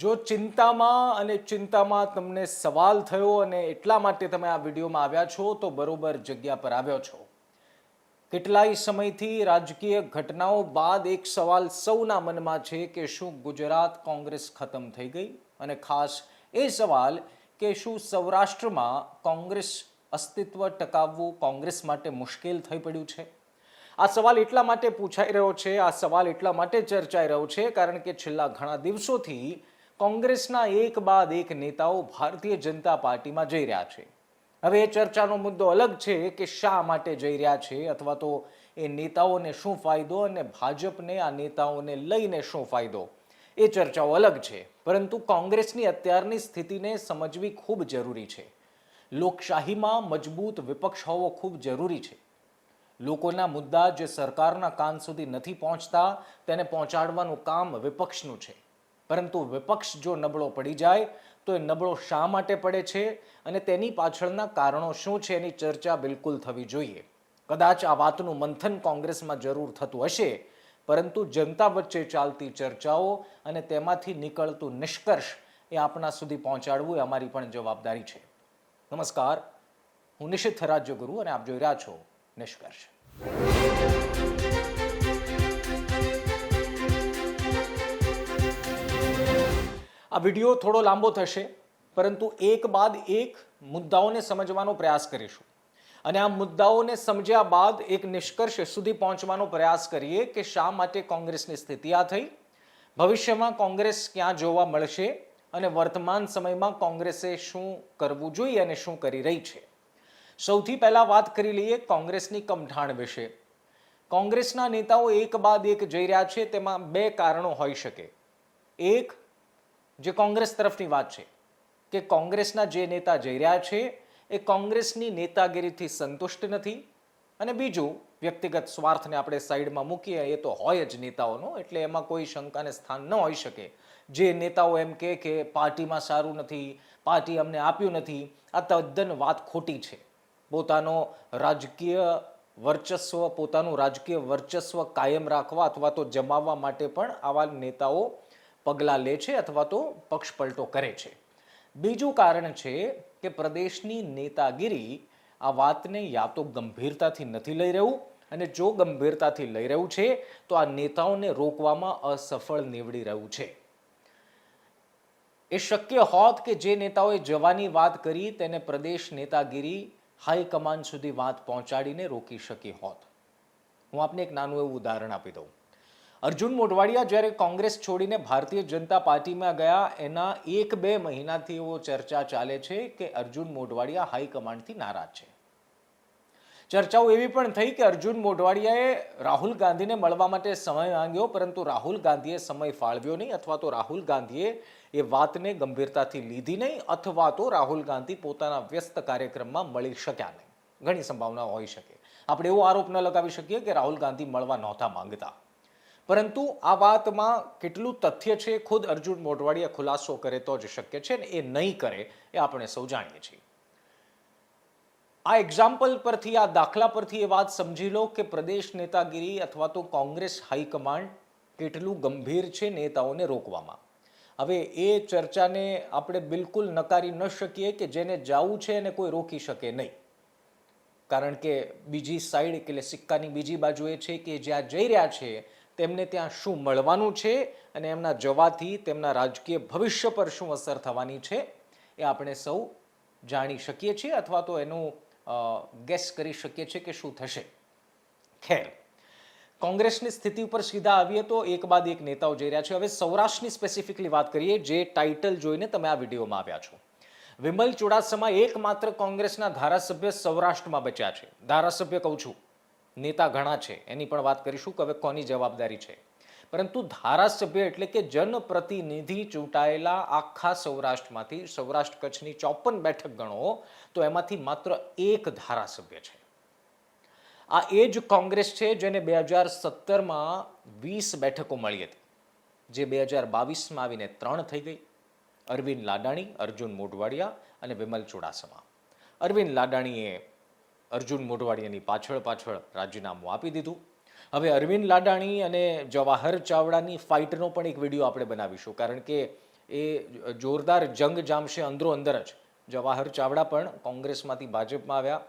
જો ચિંતામાં અને ચિંતામાં તમને સવાલ થયો અને એટલા માટે તમે આ વિડીયોમાં આવ્યા છો, તો બરોબર જગ્યા પર આવ્યો છો. કેટલાય સમયથી રાજકીય ઘટનાઓ બાદ એક સવાલ સૌના મનમાં છે કે શું ગુજરાત કોંગ્રેસ ખતમ થઈ ગઈ? અને ખાસ એ સવાલ કે શું સૌરાષ્ટ્રમાં કોંગ્રેસ અસ્તિત્વ ટકાવવું કોંગ્રેસ માટે મુશ્કેલ થઈ પડ્યું છે? આ સવાલ એટલા માટે પૂછાઈ રહ્યો છે, આ સવાલ એટલા માટે ચર્ચાઈ રહ્યો છે, કારણ કે છેલ્લા ઘણા દિવસોથી કોંગ્રેસના એક બાદ એક નેતાઓ ભારતીય જનતા પાર્ટીમાં જઈ રહ્યા છે. હવે એ ચર્ચાનો મુદ્દો અલગ છે કે શા માટે જઈ રહ્યા છે, અથવા તો એ નેતાઓને શું ફાયદો અને ભાજપને આ નેતાઓને લઈને શું ફાયદો? એ ચર્ચાઓ અલગ છે, પરંતુ કોંગ્રેસની અત્યારની સ્થિતિને સમજવી ખૂબ જરૂરી છે. લોકશાહીમાં મજબૂત વિપક્ષ હોવો ખૂબ જરૂરી છે. લોકોના મુદ્દા જે સરકારના કાન સુધી નથી પહોંચતા, તેને પહોંચાડવાનું કામ વિપક્ષનું છે. પરંતુ વિપક્ષ જો નબળો પડી જાય, તો એ નબળો શા માટે પડે છે અને તેની પાછળના કારણો શું છે એની ચર્ચા બિલકુલ થવી જોઈએ. કદાચ આ વાતનું મંથન કોંગ્રેસમાં જરૂર થતું હશે, પરંતુ જનતા વચ્ચે ચાલતી ચર્ચાઓ અને તેમાંથી નીકળતું નિષ્કર્ષ એ આપણા સુધી પહોંચાડવું એ અમારી પણ જવાબદારી છે. નમસ્કાર. હું નિશિત રાજ્યગુરુ અને આપ જોઈ રહ્યા છો નિષ્કર્ષ આ વીડિયો થોડો લાંબો થશે, પરંતુ એક બાદ એક મુદ્દાઓને સમજવાનો પ્રયાસ કરીશું. અને આ મુદ્દાઓને સમજ્યા બાદ એક નિષ્કર્ષ સુધી પહોંચવાનો પ્રયાસ કરીએ કે શા માટે કોંગ્રેસની સ્થિતિ આ થઈ, ભવિષ્યમાં કોંગ્રેસ ક્યાં જોવા મળશે અને વર્તમાન સમયમાં કોંગ્રેસે શું કરવું જોઈએ અને શું કરી રહી છે. સૌથી પહેલાં વાત કરી લઈએ કોંગ્રેસની કમઠાણ વિશે. કોંગ્રેસના નેતાઓ એક બાદ એક જઈ રહ્યા છે, તેમાં બે કારણો હોઈ શકે. એક, જે કોંગ્રેસ તરફની વાત છે, કે કોંગ્રેસના જે નેતા જઈ રહ્યા છે, એ કોંગ્રેસની નેતાગીરીથી સંતુષ્ટ નથી. અને બીજું, વ્યક્તિગત સ્વાર્થને આપણે સાઈડમાં મૂકીએ, એ તો હોય જ નેતાઓનો, એટલે એમાં કોઈ શંકાને સ્થાન ન હોઈ શકે. જે નેતાઓ એમ કે પાર્ટીમાં સારું નથી, પાર્ટી અમને આપ્યું નથી, આ તદ્દન વાત ખોટી છે. પોતાનો રાજકીય વર્ચસ્વ, પોતાનું રાજકીય વર્ચસ્વ કાયમ રાખવા અથવા તો જમાવવા માટે પણ આવા નેતાઓ પગલાં લે છે અથવા તો પક્ષપલટો કરે છે. બીજું કારણ છે કે પ્રદેશની નેતાગીરી આ વાતને યા તો ગંભીરતાથી નથી લઈ રહ્યું અને જો ગંભીરતાથી લઈ રહ્યું છે, તો આ નેતાઓને રોકવામાં અસફળ નીવડી રહ્યું છે. એ શક્ય હોત કે જે નેતાઓએ જવાની વાત કરી, તેને પ્રદેશ નેતાગીરી હાઈકમાન્ડ સુધી વાત પહોંચાડીને રોકી શકી હોત. હું આપને એક નાનું એવું ઉદાહરણ આપી દઉં. અર્જુન મોઢવાડિયા જ્યારે કોંગ્રેસ છોડીને ભારતીય જનતા પાર્ટીમાં ગયા, એના એક બે મહિનાથી એવો ચર્ચા ચાલે છે કે અર્જુન મોઢવાડિયા હાઈકમાન્ડથી નારાજ છે. ચર્ચાઓ એવી પણ થઈ કે અર્જુન મોઢવાડિયાએ રાહુલ ગાંધીને મળવા માટે સમય માંગ્યો, પરંતુ રાહુલ ગાંધીએ સમય ફાળવ્યો નહીં, અથવા તો રાહુલ ગાંધીએ એ વાતને ગંભીરતાથી લીધી નહીં અથવા તો રાહુલ ગાંધી પોતાના વ્યસ્ત કાર્યક્રમમાં મળી શક્યા નહીં. ઘણી સંભાવના હોઈ શકે. આપણે એવો આરોપ ન લગાવી શકીએ કે રાહુલ ગાંધી મળવા નહોતા માંગતા. પરંતુ આ વાતમાં કેટલું તથ્ય છે ખુદ અર્જુન મોઢવાડિયા ખુલાસો કરે તો જ શક્ય છે ને એ નહીં કરે એ આપણે સૌ જાણીએ છીએ. આ એક્ઝામ્પલ પરથી, આ દાખલા પરથી એ વાત સમજી લો કે પ્રદેશ નેતાગીરી અથવા તો કોંગ્રેસ હાઈકમાન્ડ કેટલું ગંભીર છે નેતાઓને રોકવામાં. હવે એ ચર્ચાને આપણે બિલકુલ નકારી ન શકીએ કે જેને જાવું છે એને કોઈ રોકી શકે નહીં. કારણ કે બીજી સાઈડ એટલે સિક્કાની બીજી બાજુ એ છે કે જ્યાં જઈ રહ્યા છે, તેમને ત્યાં શું મળવાનું છે અને એમના જવાથી તેમના રાજકીય ભવિષ્ય પર શું અસર થવાની છે, એ આપણે સૌ જાણી શકીએ છીએ અથવા તો એનું ગેસ કરી શકીએ છીએ કે શું થશે. ખેર. કોંગ્રેસની સ્થિતિ ઉપર સીધા આવીએ તો એક બાદ એક નેતાઓ જઈ રહ્યા છે. હવે સૌરાષ્ટ્રની સ્પેસિફિકલી વાત કરીએ, જે ટાઇટલ જોઈને તમે આ વિડીયોમાં આવ્યા છો. વિમલ ચુડાસમા એકમાત્ર કોંગ્રેસના ધારાસભ્ય સૌરાષ્ટ્રમાં બચ્યા છે. ધારાસભ્ય કહું છું, નેતા ઘણા છે. એની પણ વાત કરીશું કે હવે કોની જવાબદારી છે. પરંતુ ધારાસભ્ય એટલે કે જનપ્રતિનિધિ ચૂંટાયેલા આખા સૌરાષ્ટ્રમાંથી, સૌરાષ્ટ્ર કચ્છની ચોપન બેઠક ગણો, તો એમાંથી માત્ર એક ધારાસભ્ય છે. આ એ જ કોંગ્રેસ છે જેને બે હજાર સત્તરમાં વીસ બેઠકો મળી હતી, જે બે હજાર બાવીસમાં આવીને ત્રણ થઈ ગઈ. અરવિંદ લાડાણી, અર્જુન મોઢવાડિયા અને વિમલ ચુડાસમા. અરવિંદ લાડાણીએ અર્જુન મોઢવાડિયાની પાછળ પાછળ રાજીનામું આપી દીધું. હવે અરવિંદ લાડાણી અને જવાહર ચાવડાની ફાઇટનો પણ એક વીડિયો આપણે બનાવીશું, કારણ કે એ જોરદાર જંગ જામશે અંદરો અંદર જ. જવાહર ચાવડા પણ કોંગ્રેસમાંથી ભાજપમાં આવ્યા.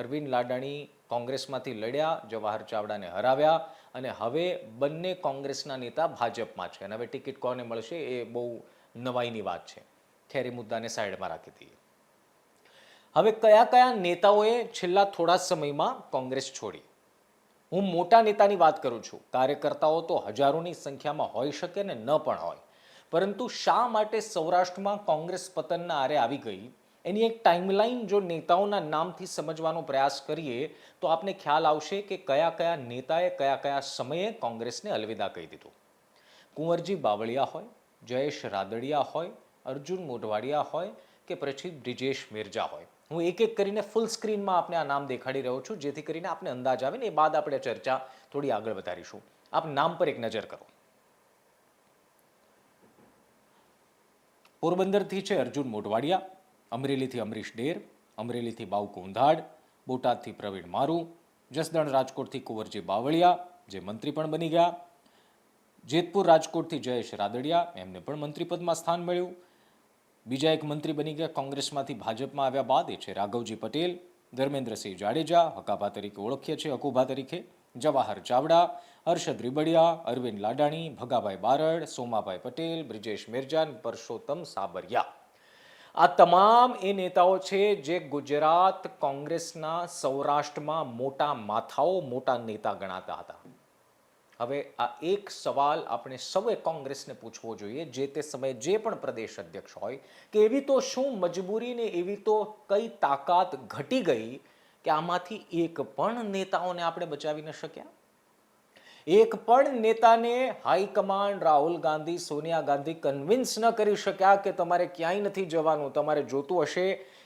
અરવિંદ લાડાણી કોંગ્રેસમાંથી લડ્યા, જવાહર ચાવડાને હરાવ્યા અને હવે બંને કોંગ્રેસના નેતા ભાજપમાં છે. અને હવે ટિકિટ કોને મળશે એ બહુ નવાઈની વાત છે. ખેર મુદ્દાને સાઈડમાં રાખી દઈએ. હવે કયા કયા નેતાઓએ છેલ્લા થોડા સમયમાં કોંગ્રેસ છોડી? હું મોટા નેતાની વાત કરું છું. કાર્યકર્તાઓ તો હજારોની સંખ્યામાં હોઈ શકે ને ન પણ હોય. પરંતુ શા માટે સૌરાષ્ટ્રમાં કોંગ્રેસ પતનના આરે આવી ગઈ? એની એક ટાઈમલાઈન જો નેતાઓના નામથી સમજવાનો પ્રયાસ કરીએ, તો આપને ખ્યાલ આવશે કે કયા કયા નેતાએ કયા કયા સમયે કોંગ્રેસને અલવિદા કહી દીધું. કુંવરજી બાવળિયા હોય, જયેશ રાદડિયા હોય, અર્જુન મોઢવાડિયા હોય કે પછી બ્રિજેશ મિર્જા હોય. હું એક એક કરીને ફૂલ સ્ક્રીનમાં આપને આ નામ દેખાડી રહ્યો છું, જેથી કરીને આપને અંદાજ આવે ને એ બાદ આપણે ચર્ચા થોડી આગળ વધારીશું. આપ નામ પર એક નજર કરો. પોરબંદરથી છે અર્જુન મોઢવાડિયા અમરેલીથી અમરીશ ડેર, અમરેલીથી બાઉ કુંધાડ, બોટાદથી પ્રવીણ મારુ, જસદણ રાજકોટથી કુંવરજી બાવળિયા, જે મંત્રી પણ બની ગયા. જેતપુર રાજકોટથી જયેશ રાદડિયા, એમને પણ મંત્રીપદમાં સ્થાન મળ્યું. બીજા એક મંત્રી બની ગયા કોંગ્રેસમાંથી ભાજપમાં આવ્યા બાદ, એ છે રાઘવજી પટેલ. ધર્મેન્દ્રસિંહ જાડેજા, હકાભા તરીકે ઓળખીએ છીએ, અકુભા તરીકે. જવાહર ચાવડા, હર્ષદ રીબડિયા, અરવિંદ લાડાણી, ભગાભાઈ બારડ, સોમાભાઈ પટેલ, બ્રિજેશ મેરજાન, પરસોત્તમ સાબરિયા. આ તમામ એ નેતાઓ છે જે ગુજરાત કોંગ્રેસના સૌરાષ્ટ્રમાં મોટા માથાઓ, મોટા નેતા ગણાતા હતા. હવે આ એક સવાલ આપણે સૌએ કોંગ્રેસને પૂછવો જોઈએ, જે તે સમયે જે પણ પ્રદેશ અધ્યક્ષ હોય, કે એવી તો શું મજબૂરી ને એવી તો કઈ તાકાત ઘટી ગઈ કે આમાંથી એક પણ નેતાઓને આપણે બચાવી ન શક્યા? એક પણ નેતાને high command Rahul Gandhi, Sonia Gandhi convince ન કરી શક્યા કે તમારે ક્યાંય નથી જવાનું, તમારે જોતું હશે,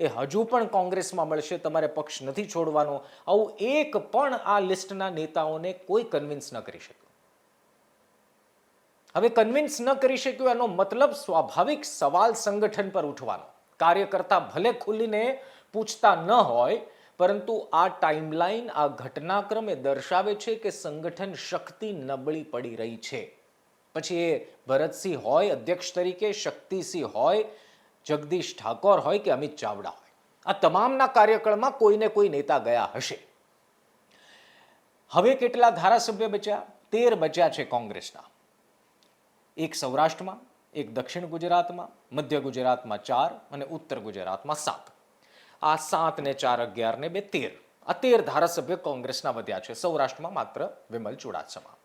એ હજુ પણ કોંગ્રેસમાં મળશે, તમારે પક્ષ નથી છોડવાનો. આવું એક પણ આ લિસ્ટના નેતાઓને કોઈ કન્વિન્સ ન કરી શક્યું. હવે કન્વિન્સ ન કરી શક્યું, એનો મતલબ સ્વાભાવિક સવાલ સંગઠન પર ઉઠવાનો. કાર્યકર્તા ભલે ખુલીને પૂછતા ન હોય પરંતુ આ ટાઈમલાઈન આ ઘટનાક્રમ દર્શાવે છે કે સંગઠન શક્તિ નબળી પડી રહી છે. પછી એ ભરતસિંહ હોય, અધ્યક્ષ તરીકે શક્તિસિંહ હોય, જગદીશ ઠાકોર હોય કે અમિત ચાવડા હોય. આ તમામના કાર્યકાળમાં કોઈને કોઈ નેતા ગયા હશે. હવે કેટલા ધારાસભ્ય બચ્યા? તેર બચ્યા છે કોંગ્રેસના. એક સૌરાષ્ટ્રમાં, એક દક્ષિણ ગુજરાતમાં, મધ્ય ગુજરાતમાં ચાર અને ઉત્તર ગુજરાતમાં સાત. આ સાત ને ચાર અગિયાર ને બે તેર. આ તેર ધારાસભ્ય કોંગ્રેસના વધ્યા છે. સૌરાષ્ટ્રમાં માત્ર વિમલ ચુડાસમા.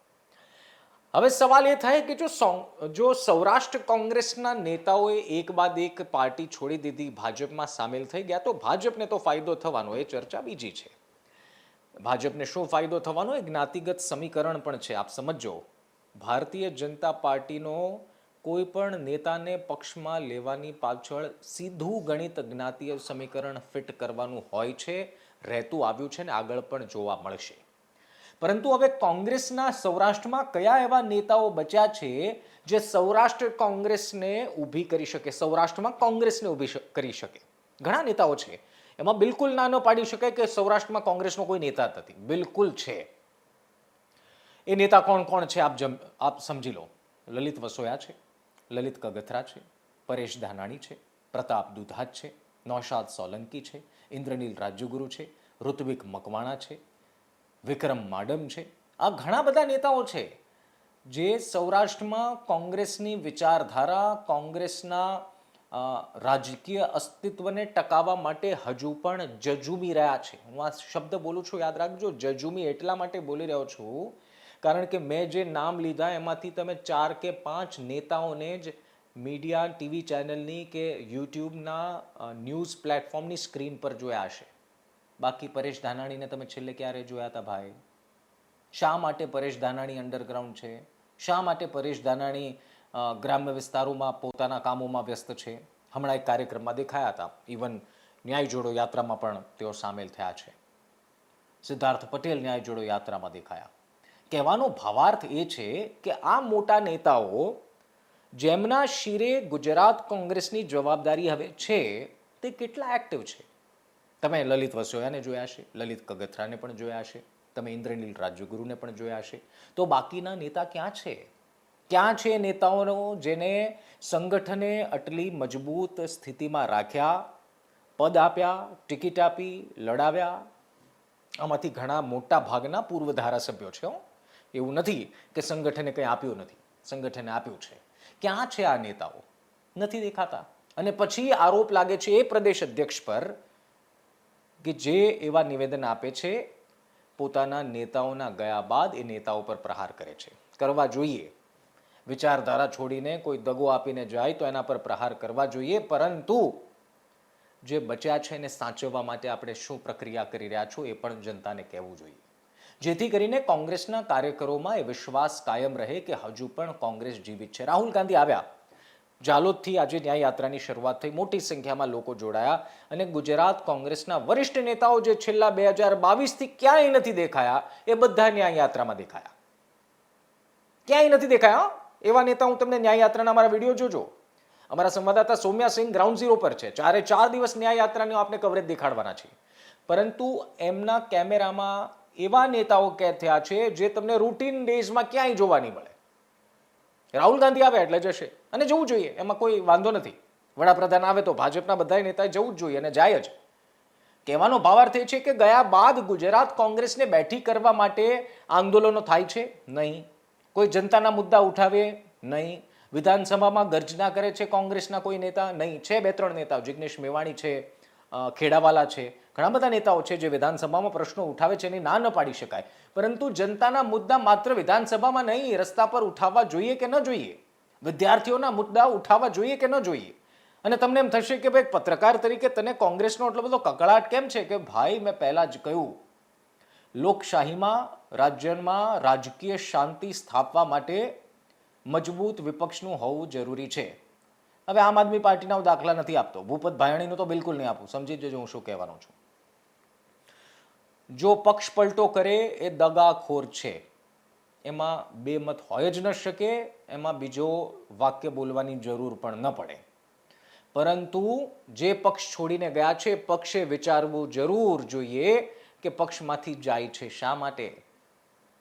હવે સવાલ એ થાય કે જો જો સૌરાષ્ટ્ર કોંગ્રેસના નેતાઓએ એક બાદ એક પાર્ટી છોડી દીધી, ભાજપમાં સામેલ થઈ ગયા, તો ભાજપને તો ફાયદો થવાનો એ ચર્ચા બીજી છે. ભાજપને શું ફાયદો થવાનો? એ જ્ઞાતિગત સમીકરણ પણ છે. આપ સમજો ભારતીય જનતા પાર્ટીનો કોઈ પણ નેતાને પક્ષમાં લેવાની પાછળ સીધું ગણિત જ્ઞાતીય સમીકરણ ફિટ કરવાનું હોય છે, રહેતું આવ્યું છે ને આગળ પણ જોવા મળશે. પરંતુ હવે કોંગ્રેસના સૌરાષ્ટ્રમાં કયા એવા નેતાઓ બચ્યા છે જે સૌરાષ્ટ્ર કોંગ્રેસને ઊભી કરી શકે, સૌરાષ્ટ્રમાં કોંગ્રેસને ઊભી કરી શકે? ઘણા નેતાઓ છે. એમાં બિલકુલ નાનો પાડી શકાય કે સૌરાષ્ટ્રમાં કોંગ્રેસનો કોઈ નેતા નથી. બિલકુલ છે. એ નેતા કોણ કોણ છે, આપ જમ, આપ સમજી લો. લલિત વસોયા છે. લલિત કગથરા છે, પરેશ ધાનાણી છે, પ્રતાપ દુધાત છે, નૌશાદ સોલંકી છે, ઇન્દ્રનીલ રાજ્યગુરુ છે, ઋત્વિક મકવાણા છે, વિક્રમ માડમ છે. આ ઘણા બધા નેતાઓ છે જે સૌરાષ્ટ્રમાં કોંગ્રેસની વિચારધારા, કોંગ્રેસના રાજકીય અસ્તિત્વને ટકાવવા માટે હજુ પણ જજુમી રહ્યા છે. હું આ શબ્દ બોલું છું, યાદ રાખજો. જજુમી એટલા માટે બોલી રહ્યો છું કારણ કે મેં જે નામ લીધા, એમાંથી તમે ચાર કે પાંચ નેતાઓને જ મીડિયા, ટીવી ચેનલની કે યુટ્યુબના ન્યૂઝ પ્લેટફોર્મની સ્ક્રીન પર જોયા હશે. બાકી પરેશ ધાનાણીને તમે છેલ્લે ક્યારે જોયા હતા ભાઈ? શા માટે પરેશ ધાનાણી અંડરગ્રાઉન્ડ છે? શા માટે પરેશ ધાનાણી ગ્રામ્ય વિસ્તારોમાં પોતાના કામોમાં વ્યસ્ત છે? હમણાં એક કાર્યક્રમમાં દેખાયા હતા. ઇવન ન્યાય જોડો યાત્રામાં પણ તેઓ સામેલ થયા છે. સિદ્ધાર્થ પટેલ ન્યાય જોડો યાત્રામાં દેખાયા. કહેવાનો ભાવાર્થ એ છે કે આ મોટા નેતાઓ જેમના શિરે ગુજરાત કોંગ્રેસની જવાબદારી હવે છે, તે કેટલા એક્ટિવ છે? તમે લલિત વસોયાને જોયા છે લલિત કગથરાને પણ જોયા છે તમે ઇન્દ્રનીલ રાજ્યગુરુને પણ જોયા છે તો બાકીના નેતા ક્યાં છે? ક્યાં છે નેતાઓનો જેને સંગઠને આટલી મજબૂત સ્થિતિમાં રાખ્યા, પદ આપ્યા, ટિકિટ આપી, લડાવ્યા? આમાંથી ઘણા મોટા ભાગના પૂર્વ ધારાસભ્યો છે. એવું નથી કે સંગઠને કંઈ આપ્યું નથી. સંગઠને આપ્યું છે. ક્યાં છે આ નેતાઓ? નથી દેખાતા. અને પછી આરોપ લાગે છે એ પ્રદેશ અધ્યક્ષ પર કે જે એવા નિવેદન આપે છે, પોતાના નેતાઓના ગયા બાદ એ નેતાઓ પર પ્રહાર કરે છે. કરવા જોઈએ. વિચારધારા છોડીને કોઈ દગો આપીને જાય તો એના પર પ્રહાર કરવા જોઈએ. પરંતુ જે બચ્યા છે એને સાચવવા માટે આપણે શું પ્રક્રિયા કરી રહ્યા છો એ પણ જનતાને કહેવું જોઈએ. જેથી કરીને કોંગ્રેસના કાર્યકરોમાં એ વિશ્વાસ કાયમ રહે કે હજુ પણ કોંગ્રેસ જીવિત છે. રાહુલ ગાંધી આવ્યા. જાલોદથી આજે ન્યાય યાત્રાની શરૂઆત થઈ. મોટી સંખ્યામાં લોકો જોડાયા અને ગુજરાત કોંગ્રેસના વરિષ્ઠ નેતાઓ જે છેલ્લા બે હજાર બાવીસથી ક્યાંય નથી દેખાયા, એ બધા ન્યાય યાત્રામાં દેખાયા. ક્યાંય નથી દેખાયા? એવા નેતા હું તમને ન્યાય યાત્રાના અમારા વીડિયો જોજો. અમારા સંવાદદાતા સૌમ્યા સિંહ ગ્રાઉન્ડ ઝીરો પર છે. ચારે ચાર દિવસ ન્યાય યાત્રાની આપને કવરેજ દેખાડવાના છે. પરંતુ એમના કેમેરામાં એવા નેતાઓ કેદ થયા છે જે તમને રૂટીન ડેઝમાં ક્યાંય જોવા નહીં મળે. રાહુલ ગાંધી આવે એટલે જશે. અને જવું જોઈએ, એમાં કોઈ વાંધો નથી. વડાપ્રધાન આવે તો ભાજપના બધા નેતાએ જવું જ જોઈએ અને જાય જ. કહેવાનો ભાવાર્થ એ છે કે ગયા બાદ ગુજરાત કોંગ્રેસને બેઠી કરવા માટે આંદોલનો થાય છે? નહીં. કોઈ જનતાના મુદ્દા ઉઠાવે? નહીં. વિધાનસભામાં ગર્જના કરે છે કોંગ્રેસના કોઈ નેતા? નહીં. છે બે ત્રણ નેતાઓ. જિગ્નેશ મેવાણી છે ખેડાવાલા છે. ઘણા બધા નેતાઓ છે જે વિધાનસભામાં પ્રશ્નો ઉઠાવે છે એની ના ન પાડી શકાય. પરંતુ જનતાના મુદ્દા માત્ર વિધાનસભામાં નહીં, રસ્તા પર ઉઠાવવા જોઈએ કે ન જોઈએ? વિદ્યાર્થીઓના મુદ્દા ઉઠાવવા જોઈએ કે ન જોઈએ? અને તમને એમ થશે કે ભાઈ પત્રકાર તરીકે તને કોંગ્રેસનો એટલો બધો કકળાટ કેમ છે કે ભાઈ મેં પહેલાં જ કહ્યું, લોકશાહીમાં, રાજ્યમાં રાજકીય શાંતિ સ્થાપવા માટે મજબૂત વિપક્ષનું હોવું જરૂરી છે. હવે આમ આદમી પાર્ટીના હું દાખલા નથી આપતો. ભૂપત ભાયણીનું તો બિલકુલ નહીં આપું. સમજી જજો હું શું કહેવાનો છું. જો પક્ષ પલટો કરે, એ દગાખોર છે. એમાં બે મત હોય જ ન શકે, એમાં બીજો વાક્ય બોલવાની જરૂર પણ ન પડે. પરંતુ જે પક્ષ છોડીને ગયા છે, પક્ષે વિચારવું જરૂર જોઈએ કે પક્ષમાંથી જાય છે શા માટે.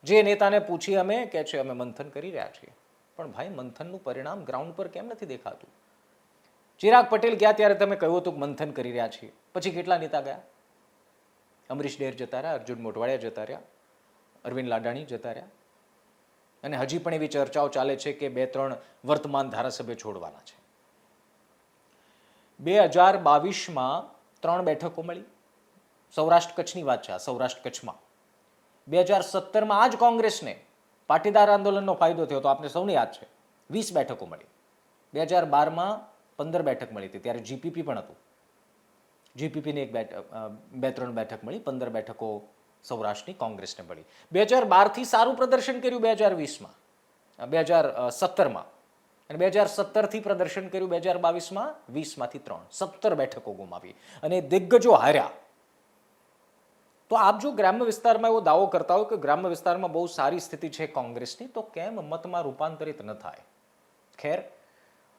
જે નેતાને પૂછી અમે કે છે, અમે મંથન કરી રહ્યા છીએ. પણ ભાઈ, મંથનનું પરિણામ ગ્રાઉન્ડ પર કેમ નથી દેખાતું? ચિરાગ પટેલ ગયા ત્યારે તમે કહ્યું હતું કે મંથન કરી રહ્યા છીએ. પછી કેટલા નેતા ગયા? અમરીશ ડેર જતા રહ્યા, અર્જુન મોઢવાડિયા જતા રહ્યા, અરવિંદ લાડાણી જતા રહ્યા. અને હજી પણ એવી ચર્ચાઓ ચાલે છે કે બે ત્રણ વર્તમાન ધારાસભ્ય છોડવાના છે. બે હજાર બાવીસમાં ત્રણ બેઠકો મળી. સૌરાષ્ટ્ર કચ્છની વાત છે આ સૌરાષ્ટ્ર કચ્છમાં. બે હજાર સત્તરમાં આ જ કોંગ્રેસને પાટીદાર આંદોલનનો ફાયદો થયો તો આપને સૌને યાદ છે. વીસ બેઠકો મળી. બે હજાર બારમાં પંદર બેઠક મળી હતી, ત્યારે જીપીપી પણ હતું. જીપીપીની એક બેઠક બે ત્રણ બેઠક મળી, પંદર બેઠકો સૌરાષ્ટ્રની કોંગ્રેસને મળી. બે હજાર બારથી સારું પ્રદર્શન કર્યું બે હજાર વીસમાં બે હજાર સત્તરમાં. અને બે હજાર સત્તરથી પ્રદર્શન કર્યું બે હજાર બાવીસમાં, વીસમાંથી ત્રણ. સત્તર બેઠકો ગુમાવી. અને દિગ્ગજો હાર્યા. તો આપ જો ગ્રામ્ય વિસ્તારમાં એવો દાવો કરતા હોય કે ગ્રામ્ય વિસ્તારમાં બહુ સારી સ્થિતિ છે કોંગ્રેસની, તો કેમ મતમાં રૂપાંતરિત ન થાય? ખેર?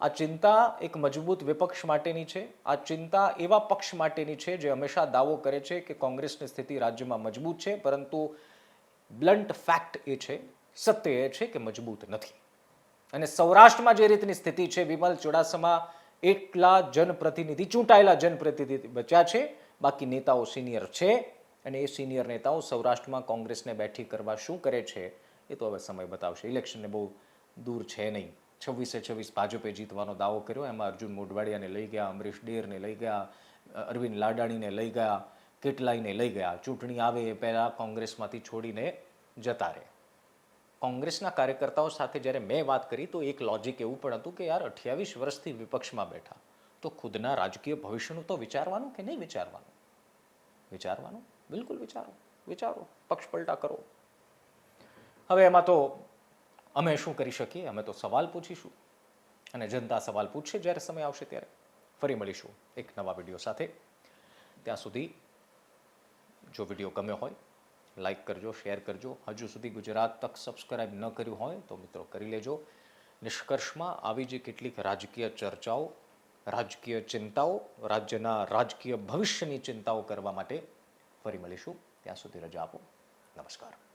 આ ચિંતા એક મજબૂત વિપક્ષ માટેની છે. આ ચિંતા એવા પક્ષ માટેની છે જે હંમેશા દાવો કરે છે કે કોંગ્રેસની સ્થિતિ રાજ્યમાં મજબૂત છે, પરંતુ બ્લન્ટ ફેક્ટ એ છે, સત્ય એ છે કે મજબૂત નથી. અને સૌરાષ્ટ્રમાં જે રીતની સ્થિતિ છે, વિમલ ચુડાસમા એકલા જનપ્રતિનિધિ, ચૂંટાયેલા જનપ્રતિનિધિ બચ્યા છે. બાકી નેતાઓ સિનિયર છે અને એ સિનિયર નેતાઓ સૌરાષ્ટ્રમાં કોંગ્રેસને બેઠી કરવા શું કરે છે એ તો હવે સમય બતાવશે. ઇલેક્શનને બહુ દૂર છે નહીં. છવ્વીસે છવ્વીસ ભાજપે જીતવાનો દાવો કર્યો. એમાં અર્જુન મોઢવાડિયાને લઈ ગયા, અમરીશ ડેરને લઈ ગયા અરવિંદ લાડાણીને લઈ ગયા, કેટલાયને લઈ ગયા. ચૂંટણી આવે એ પહેલાં કોંગ્રેસમાંથી છોડીને જતા રહે. કોંગ્રેસના કાર્યકર્તાઓ સાથે જ્યારે મેં વાત કરી તો એક લોજિક એવું પણ હતું કે યાર અઠ્યાવીસ વર્ષથી વિપક્ષમાં બેઠા. તો ખુદના રાજકીય ભવિષ્યનું તો વિચારવાનું કે નહીં વિચારવાનું? વિચારવાનું? બિલકુલ વિચારો. વિચારો. પક્ષ પલટા કરો. હવે એમાં તો અમે શું કરી શકીએ? અમે તો સવાલ પૂછીશું. અને જનતા સવાલ પૂછશે જ્યારે સમય આવશે ત્યારે. ફરી મળીશું એક નવા વીડિયો સાથે. ત્યાં સુધી જો વીડિયો ગમ્યો હોય, લાઈક કરજો, શેર કરજો. હજુ સુધી ગુજરાત તક સબસ્ક્રાઇબ ન કર્યું હોય તો મિત્રો કરી લેજો. નિષ્કર્ષમાં આવી જે કેટલીક રાજકીય ચર્ચાઓ, રાજકીય ચિંતાઓ, રાજ્યના રાજકીય ભવિષ્યની ચિંતાઓ કરવા માટે ફરી મળીશું. ત્યાં સુધી રજા આપો. નમસ્કાર.